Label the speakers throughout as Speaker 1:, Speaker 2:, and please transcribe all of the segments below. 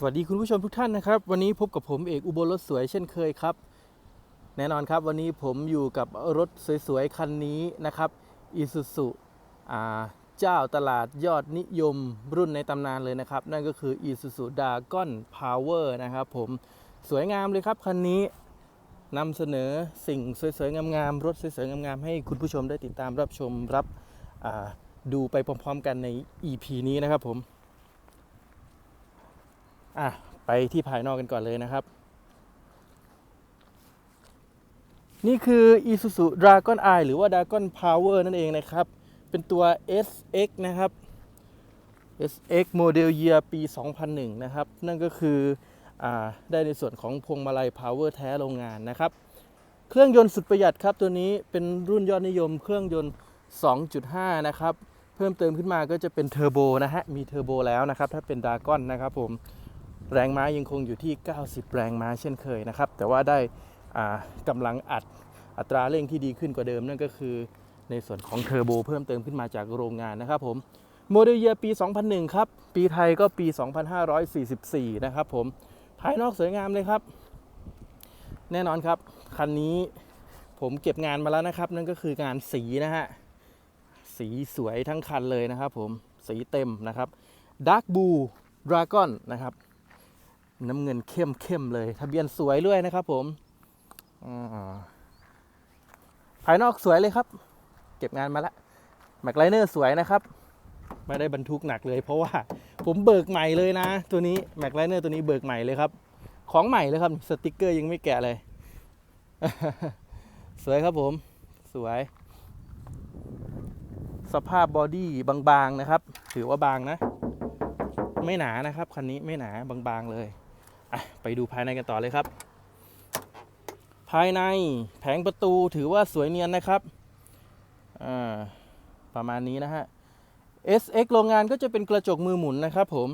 Speaker 1: สวัสดีคุณผู้ชมทุกท่านนะครับ วันนี้พบกับผมเอกอุบลรถสวยเช่นเคยครับ แน่นอนครับวันนี้ผมอยู่กับรถสวยๆ คันนี้นะครับอีซูซุเจ้าตลาดยอดนิยมรุ่นในตำนานเลยนะครับ นั่นก็คือ Isuzu Dragon Power นะครับผมสวยงามเลยครับคันนี้นำเสนอสิ่งสวยๆ งามๆรถสวยๆ งามๆ ให้คุณผู้ชมได้ติดตามรับชมรับดูไปพร้อมๆ กันใน EP นี้นะครับผม อะไปที่ภายนอกกันก่อนเลยนะครับ นี่คือ Isuzu Dragon Eye หรือว่า Dragon Power นั่นเองนะครับ เป็นตัว SX นะครับ SX Model Year ปี 2001 นะครับ นั่นก็คืออาได้ในส่วนของพวงมาลัย Power แท้โรงงานนะครับ เครื่องยนต์สุดประหยัดครับ ตัวนี้เป็นรุ่นยอดนิยม เครื่องยนต์ 2.5 นะครับ เพิ่มเติมขึ้นมาก็จะเป็นเทอร์โบนะฮะ มีเทอร์โบแล้วนะครับ ถ้าเป็น Dragon นะครับผม แรงม้ายังคงอยู่ที่ 90 แรงม้าเช่นเคยนะครับ แต่ว่าได้กำลังอัดอัตราเร่งที่ดีขึ้นกว่าเดิมนั่นก็คือในส่วนของเทอร์โบเพิ่มเติมขึ้นมาจากโรงงานนะครับผมโมเดลเยียปี 2001 ครับ ปีไทยก็ปี 2544 นะครับผม ภายนอกสวยงามเลยครับ แน่นอนครับ คันนี้ผมเก็บงานมาแล้วนะครับ นั่นก็คืองานสีนะฮะ สีสวยทั้งคันเลยนะครับผม สีเต็มนะครับ Dark Blue Dragon นะครับ น้ำเงินเข้มเข้มๆเลย ทะเบียนสวยด้วยนะครับ ผมภายนอกสวยเลยครับ เก็บงานมาล้วแม็กไลเนอร์สวยนะครับ ไม่ได้บรรทุกหนักเลย เพราะว่า ผมเบิกใหม่เลยนะ ตัวนี้แม็กไลเนอร์ตัวนี้เบิกใหม่เลยครับ ของใหม่เลยครับ สติกเกอร์ยังไม่แกะเลย สวยครับผม สวย สภาพบอดี้บางๆนะครับ ถือว่าบางนะ ไม่หนานะครับ คันนี้ไม่หนาบางๆเลย ไปดูภายในกันต่อเลยครับ ภายในแผงประตูถือว่าสวยเนียนนะครับประมาณนี้นะฮะ SX โรงงานก็จะเป็นกระจกมือหมุนนะครับผม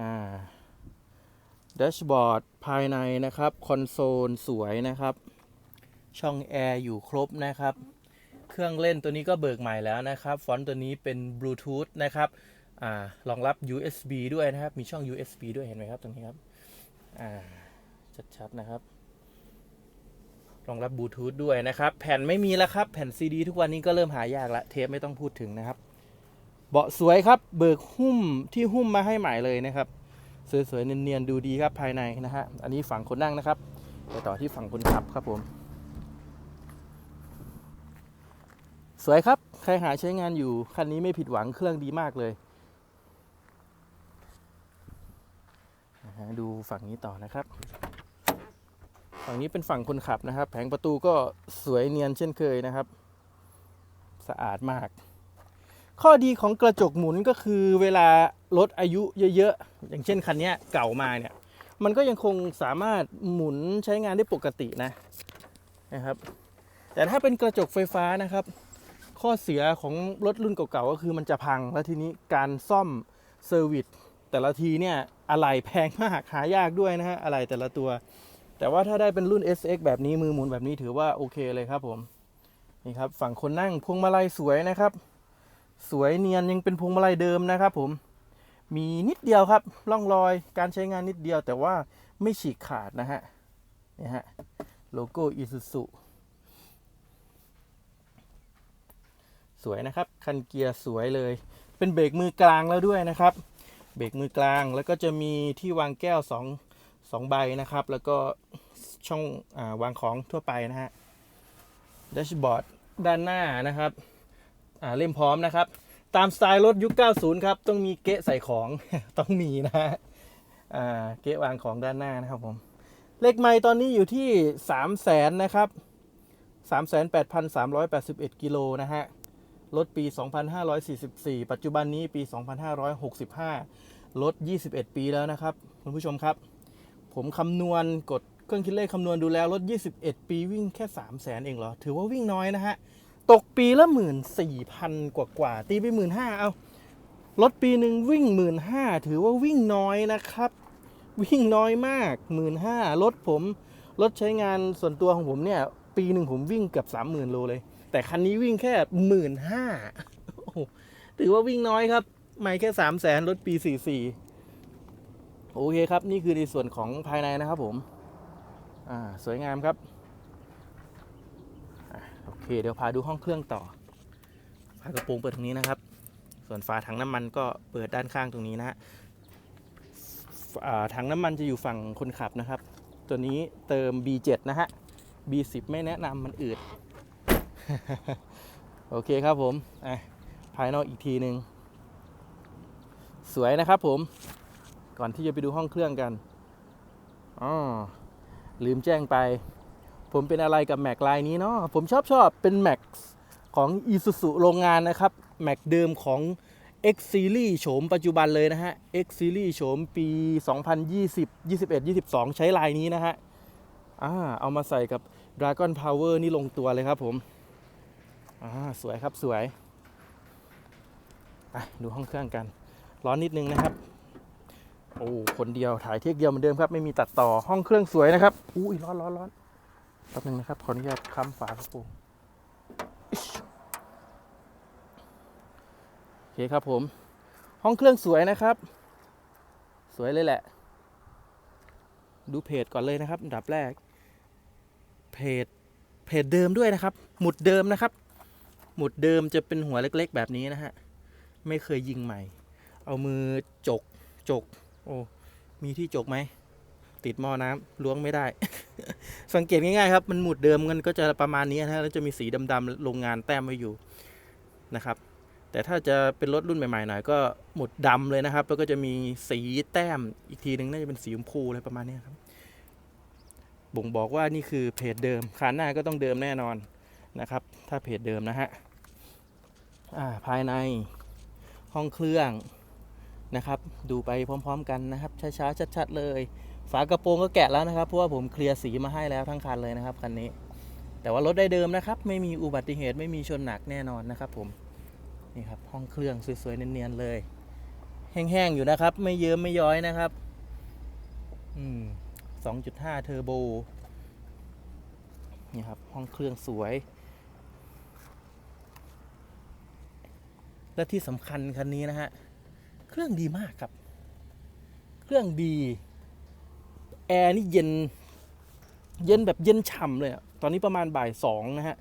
Speaker 1: อ่าแดชบอร์ดภายในนะครับ คอนโซลสวยนะครับ ช่องแอร์อยู่ครบนะครับ เครื่องเล่นตัวนี้ก็เบิกใหม่แล้วนะครับ ฟอนต์ตัวนี้เป็นบลูทูธนะครับอรองรับ USB ด้วยนะครับ มีช่อง USB ด้วยเห็นไหมครับตรงนี้ครับ อ่าชัดๆนะครับรองรับบลูทูธด้วยนะครับ แผ่นไม่มีแล้วครับ แผ่นซีดีทุกวันนี้ก็เริ่มหายากละเทปไม่ต้องพูดถึงนะครับ เบาะสวยครับเบิกหุ้มที่หุ้มมาให้ใหม่เลยนะครับ สวยๆเนียนๆดูดีครับภายในนะฮะอันนี้ฝั่งคนนั่งนะครับไปต่อที่ฝั่งคนขับครับผม สวยครับใครหาใช้งานอยู่คันนี้ไม่ผิดหวังเครื่องดีมากเลย นะฮะ ดูฝั่งนี้ต่อนะครับ ฝั่งนี้เป็นฝั่งคนขับนะครับ แผงประตูก็สวยเนียนเช่นเคยนะครับ สะอาดมาก ข้อดีของกระจกหมุนก็คือเวลารถอายุเยอะๆ อย่างเช่นคันนี้เก่ามาเนี่ย มันก็ยังคงสามารถหมุนใช้งานได้ปกตินะนะครับ แต่ถ้าเป็นกระจกไฟฟ้านะครับ ข้อเสียของรถรุ่นเก่าๆก็คือมันจะพัง แล้วทีนี้การซ่อมเซอร์วิส แต่ละทีเนี่ยอะไหล่แพงมากหายากด้วยนะฮะอะไหล่แต่ละตัว แต่ว่าถ้าได้เป็นรุ่น SX แบบนี้มือหมุนแบบนี้ถือว่าโอเคเลยครับผมนี่ครับฝั่งคนนั่งพวงมาลัยสวยนะครับ สวยเนียนยังเป็นพวงมาลัยเดิมนะครับผมมีนิดเดียวครับร่องรอยการใช้งานนิดเดียวแต่ว่าไม่ฉีกขาดนะฮะนี่ฮะโลโก้อิซูซุสวยนะครับ คันเกียร์สวยเลย เป็นเบรกมือกลางแล้วด้วยนะครับ เบรกมือกลาง แล้วก็จะมีที่วางแก้ว2 2ใบนะครับ แล้วก็ช่องอาวางของทั่วไปนะฮะแดชบอร์ดด้านหน้านะครับอ่าเล่มพร้อมนะครับ ตามสไตล์รถยุค 90 ครับ ต้องมีเกะใส่ของต้องมีนะฮะอ่าเกะวางของด้านหน้านะครับผมเลขไม้ตอนนี้อยู่ที่ 3 0 0แสนนะครับ 38,381 กิโลนะฮะ รถปี 2544 ปัจจุบันนี้ปี 2565 รถ 21 ปีแล้วนะครับ คุณผู้ชมครับ ผมคำนวณกดเครื่องคิดเลขคำนวณดูแล้ว รถ 21 ปีวิ่งแค่ 3 0 0แสนเองเหรอ ถือว่าวิ่งน้อยนะฮะ ตกปีละหมื่นสี่พันกว่ากว่า ตีไปหมื่นห้าเอา รถปีหนึ่งวิ่งหมื่นห้าถือว่าวิ่งน้อยนะครับ วิ่งน้อยมากหมื่นห้ารถผม รถใช้งานส่วนตัวของผมเนี่ย ปีหนึ่งผมวิ่งเกือบสามหมื่นโลเลย แต่คันนี้วิ่งแค่หมื่นห้าถือว่าวิ่งน้อยครับ ไม่แค่สามแสนรถปีสี่สี่โอเคครับ นี่คือในส่วนของภายในนะครับผม อ่า สวยงามครับอโอเค เดี๋ยวพาดูห้องเครื่องต่อฝากระโปรงเปิดตรงนี้นะครับ ส่วนฝาถังน้ำมันก็เปิดด้านข้างตรงนี้นะฮะอ่าถังน้ำมันจะอยู่ฝั่งคนขับนะครับ ตัวนี้เติม B7 นะฮะ B10 ไม่แนะนำมันอืด โอเคครับผมอะภายนอกอีกทีหนึ่งสวยนะครับผม ก่อนที่จะไปดูห้องเครื่องกันอ๋อลืมแจ้งไป ผมเป็นอะไรกับแม็กลายนี้เนาะผมชอบชอบเป็นแม็กของ Isuzu โรงงานนะครับแม็กเดิมของ X Series โฉมปัจจุบันเลยนะฮะ X Series โฉมปี 2020 21 22 ใช้ลายนี้นะฮะอ่าเอามาใส่กับ Dragon Power นี่ลงตัวเลยครับผม อ่าสวยครับสวยไปดูห้องเครื่องกัน ร้อนนิดนึงนะครับ โอ้คนเดียวถ่ายเทคเดียวเหมือนเดิมครับ ไม่มีตัดต่อห้องเครื่องสวยนะครับอุ้ยร้อนร้อนร้อนแป๊บนึงนะครับ ขออนุญาตค้ำฝากระโปรงอิ๊ชโอเคครับผม ห้องเครื่องสวยนะครับ สวยเลยแหละ ดูเพจก่อนเลยนะครับอันดับแรก เพจเพจเดิมด้วยนะครับ หมุดเดิมนะครับ หมุดเดิมจะเป็นหัวเล็กๆ แบบนี้นะฮะ ไม่เคยยิงใหม่ เอามือจกจก โอ้ มีที่จกไหม ติดหม้อน้ำล้วงไม่ได้ สังเกตง่ายๆครับ มันหมุดเดิมมันก็จะประมาณนี้นะฮะ แล้วจะมีสีดำๆโรงงานแต้มไว้อยู่นะครับ แต่ถ้าจะเป็นรถรุ่นใหม่ๆหน่อยก็หมุดดำเลยนะครับ แล้วก็จะมีสีแต้มอีกทีหนึ่งน่าจะเป็นสีชมพูอะไรประมาณนี้ครับ บ่งบอกว่านี่คือเพจเดิมคานหน้าก็ต้องเดิมแน่นอนนะครับ ถ้าเพจเดิมนะฮะ ภายในห้องเครื่องนะครับ ดูไปพร้อม ๆ กันนะครับ ช้าๆ ชัด ๆ เลย ฝากระโปรงก็แกะแล้วนะครับ เพราะว่าผมเคลียร์สีมาให้แล้วทั้งคันเลยนะครับคันนี้ แต่ว่ารถได้เดิมนะครับ ไม่มีอุบัติเหตุไม่มีชนหนักแน่นอนนะครับ ผมนี่ครับห้องเครื่องสวยๆเนียนๆเลย แห้งๆอยู่นะครับ ไม่เยิ้มไม่ย้อยนะครับอืม2.5 เทอร์โบนี่ครับห้องเครื่องสวย และที่สำคัญคันนี้นะฮะ เครื่องดีมากครับ เครื่องดี แอร์นี่เย็น เย็นแบบเย็นฉ่ำเลยอะตอนนี้ประมาณบ่ายสองนะฮะ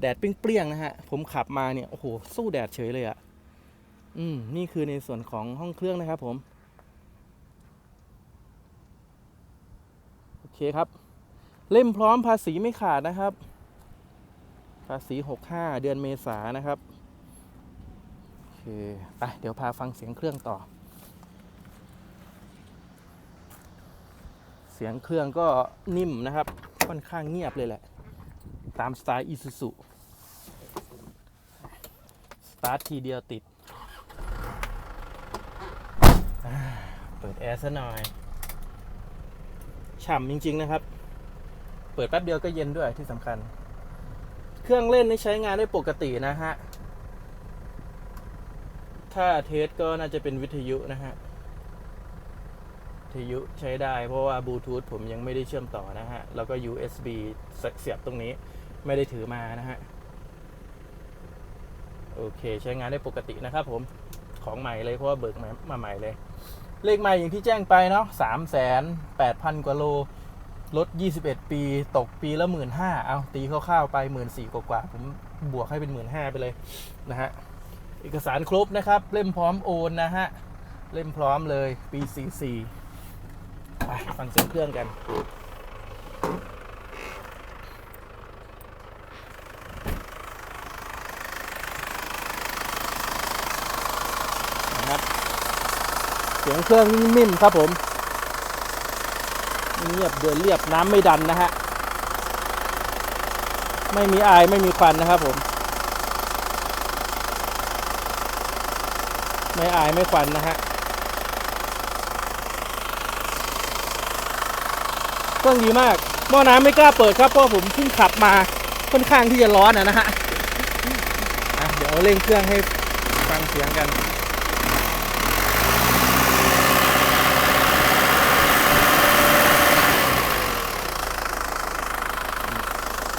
Speaker 1: แดดเปรี้ยงๆนะฮะ ผมขับมาเนี่ย โอ้โห สู้แดดเฉยเลยอะ่ะอืม นี่คือในส่วนของห้องเครื่องนะครับผม โอเคครับ เล่มพร้อมภาษีไม่ขาดนะครับ ภาษี 65 เดือนเมษานะครับ ค ไป เดี๋ยวพาฟังเสียงเครื่องต่อ เสียงเครื่องก็นิ่มนะครับ ค่อนข้างเงียบเลยแหละ ตามสไตล์อีซูซุสตาร์ททีเดียวติด เปิดแอร์ซะหน่อย ฉ่ำจริง ๆ นะครับ เปิดแป๊บเดียวก็เย็นด้วยที่สำคัญ เครื่องเล่นนี่ใช้งานได้ปกตินะฮะ ถ้าเทสก็น่าจะเป็นวิทยุนะฮะ วิทยุใช้ได้เพราะว่าบลูทูธผมยังไม่ได้เชื่อมต่อนะฮะ แล้วก็ USB เสียบตรงนี้ไม่ได้ถือมานะฮะ โอเค ใช้งานได้ปกตินะครับผมของใหม่เลยเพราะว่าเบิกมามาใหม่เลย เลขใหม่อย่างที่แจ้งไปเนาะสามแสนแปดพันกว่าโลรถ21 ปี ตกปีละหมื่นห้าเอาตีคร่าวๆไปหมื่นสี่กว่าๆผมบวกให้เป็นหมื่นห้าไปเลยนะฮะ เอกสารครบนะครับ เล่มพร้อมโอนนะฮะ เล่มพร้อมเลยปี 44ไปฟังเสียงเครื่องกันนะครับเสียงเครื่องนิ่มๆครับผมเงียบเดินเรียบน้ำไม่ดันนะฮะ ไม่มีอายไม่มีควันนะครับผม ไม่อายไม่ควันนะฮะเครื่องดีมากหม้อน้ำไม่กล้าเปิดครับเพราะผมเพิ่งขับมาค่อนข้างที่จะร้อนอะนะฮะเดี๋ยวเร่งเครื่องให้ฟังเสียงกัน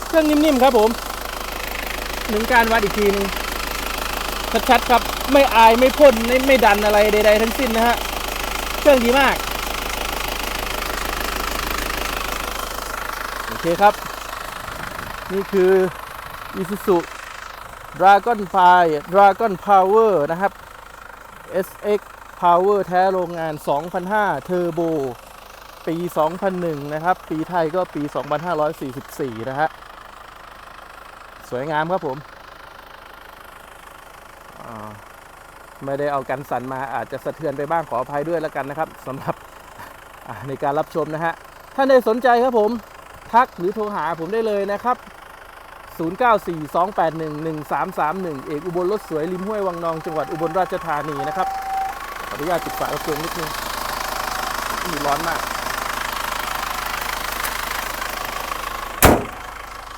Speaker 1: เครื่องนิ่มๆครับผมหนึ่งการวัดอีกทีหนึงชัดๆครับ ไม่อายไม่พ่นไม่ไม่ดันอะไรใด ๆ ทั้งสิ้นนะฮะเครื่องดีมาก โอเคครับ นี่คือ Isuzu Dragon fire Dragon Power นะครับ SX Power แท้โรงงาน 2005 Turbo ปี 2001 นะครับ ปีไทยก็ปี 2544 นะฮะ สวยงามครับผม ไม่ได้เอากันสั่นมาอาจจะสะเทือนไปบ้างขออภัยด้วยแล้วกันนะครับสำหรับในการรับชมนะฮะถ้านใดสนใจครับผมทักหรือโทรหาผมได้เลยนะครับ 0942811331 เอกอุบลรถสวยริมห้วยวังนองจังหวัดอุบลราชธานีนะครับขออนุญาตปิดฝากระโปรงนิดนึงนี่ร้อนมาก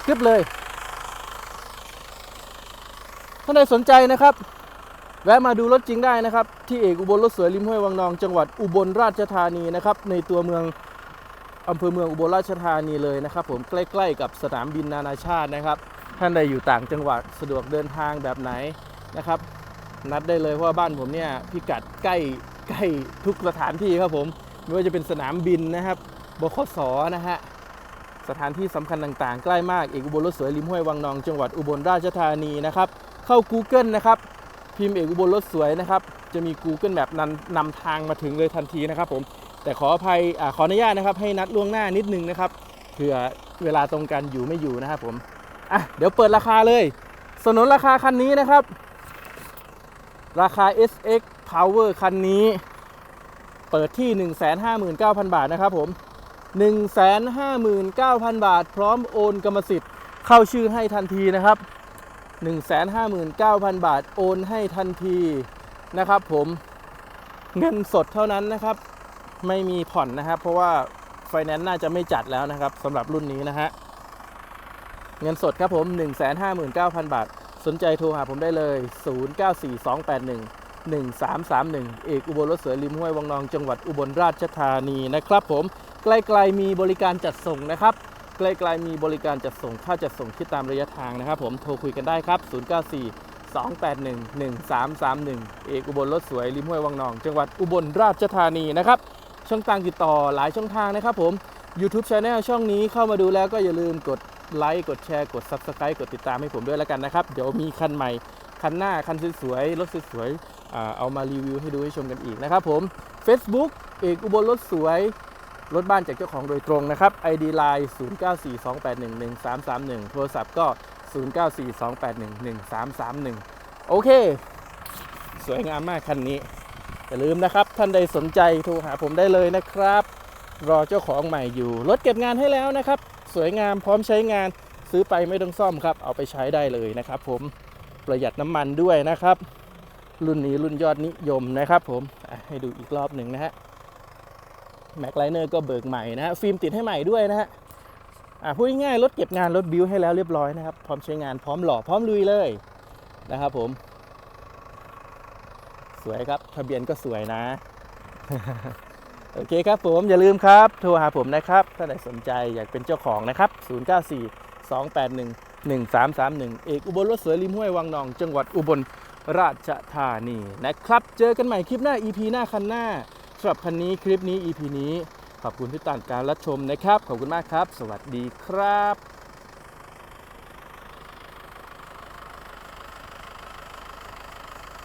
Speaker 1: เรียบเลยท่านใดสนใจนะครับ แวะมาดูรถจริงได้นะครับ ที่เอกอุบลรถสวยริมห้วยวังนอง จังหวัดอุบลราชธานีนะครับ ในตัวเมืองอำเภอเมืองอุบลราชธานีเลยนะครับ ผมใกล้ๆกับสนามบินนานาชาตินะครับ ท่านใดอยู่ต่างจังหวัดสะดวกเดินทางแบบไหนนะครับ นัดได้เลยเพราะว่าบ้านผมเนี่ยพิกัดใกล้ใกล้ทุกสถานที่ครับผมไม่ว่าจะเป็นสนามบินนะครับบขสนะฮะสถานที่สำคัญต่างๆ ใกล้มากเอกอุบลรถสวยริมห้วยวังนอง จังหวัดอุบลราชธานีนะครับ เข้า Google นะครับ พิมพ์เอกอุบลรถสวยนะครับ จะมี Google Map นำนำทางมาถึงเลยทันทีนะครับผมแต่ขออภัยอขออนุญาตนะครับ ให้นัดล่วงหน้านิดนึงนะครับเผื่อเวลาตรงกันอยู่ไม่อยู่นะครับผมอะเดี๋ยวเปิดราคาเลย สนนราคาคันนี้นะครับ ราคา SX Power คันนี้ เปิดที่ 159,000 บาทนะครับผม 159,000 บาท พร้อมโอนกรรมสิทธิ์เข้าชื่อให้ทันทีนะครับ 159,000 บาทโอนให้ทันทีนะครับ ผมเงินสดเท่านั้นนะครับ ไม่มีผ่อนนะครับ เพราะว่าไฟแนนซ์น่าจะไม่จัดแล้วนะครับสำหรับรุ่นนี้นะฮะเงินสดครับผม 159,000 บาท สนใจโทรหาผมได้เลย 094281 1331 เอกอุบลรถเสือริมห้วยวังนองจังหวัดอุบลราชธานีนะครับผมใกล้ๆมีบริการจัดส่งนะครับ ใกล้ๆมีบริการจัดส่งค่าจัดส่งคิดตามระยะทางนะครับผมโทรคุยกันได้ครับ 094 281 1331 เอกอุบลรถสวยริมห้วยวังนอง จังหวัดอุบลราชธานีนะครับ ช่องทางติดต่อหลายช่องทางนะครับผม YouTube Channel ช่องนี้เข้ามาดูแล้วก็อย่าลืมกดไลค์กดแชร์กด Subscribe กดติดตามให้ผมด้วยแล้วกันนะครับ เดี๋ยวมีคันใหม่ คันหน้าคันสวยๆรถสวยๆเอามารีวิวให้ดูให้ชมกันอีกนะครับผม Facebook เอกอุบลรถสวย รถบ้านจากเจ้าของโดยตรงนะครับ ID Line 0942811331 โทรศัพท์ก็ 0942811331 โอเค สวยงามมากคันนี้ อย่าลืมนะครับ ท่านใดสนใจโทรหาผมได้เลยนะครับ รอเจ้าของใหม่อยู่ รถเก็บงานให้แล้วนะครับ สวยงามพร้อมใช้งานซื้อไปไม่ต้องซ่อมครับ เอาไปใช้ได้เลยนะครับผมประหยัดน้ำมันด้วยนะครับ รุ่นนี้รุ่นยอดนิยมนะครับผมให้ดูอีกรอบหนึ่งนะฮะ แม็กไลเนอร์ก็เบิกใหม่นะฟิล์มติดให้ใหม่ด้วยนะฮะอ่าพูดง่ายๆรถเก็บงานรถบิวให้แล้วเรียบร้อยนะครับ พร้อมใช้งานพร้อมหล่อพร้อมลุยเลยนะครับผม สวยครับทะเบียนก็สวยนะ โอเคครับผมอย่าลืมครับ โทรหาผมนะครับ ถ้าใครสนใจอยากเป็นเจ้าของนะครับ 094 281 1331 เอกอุบลรถสวยริมห้วยวังนอง จังหวัดอุบลราชธานีนะครับ เจอกันใหม่คลิปหน้า EP หน้าคันหน้า สำหรับคันนี้คลิปนี้ EP นี้ ขอบคุณที่ติดตามการรับชมนะครับ ขอบคุณมากครับ สวัสดีครับ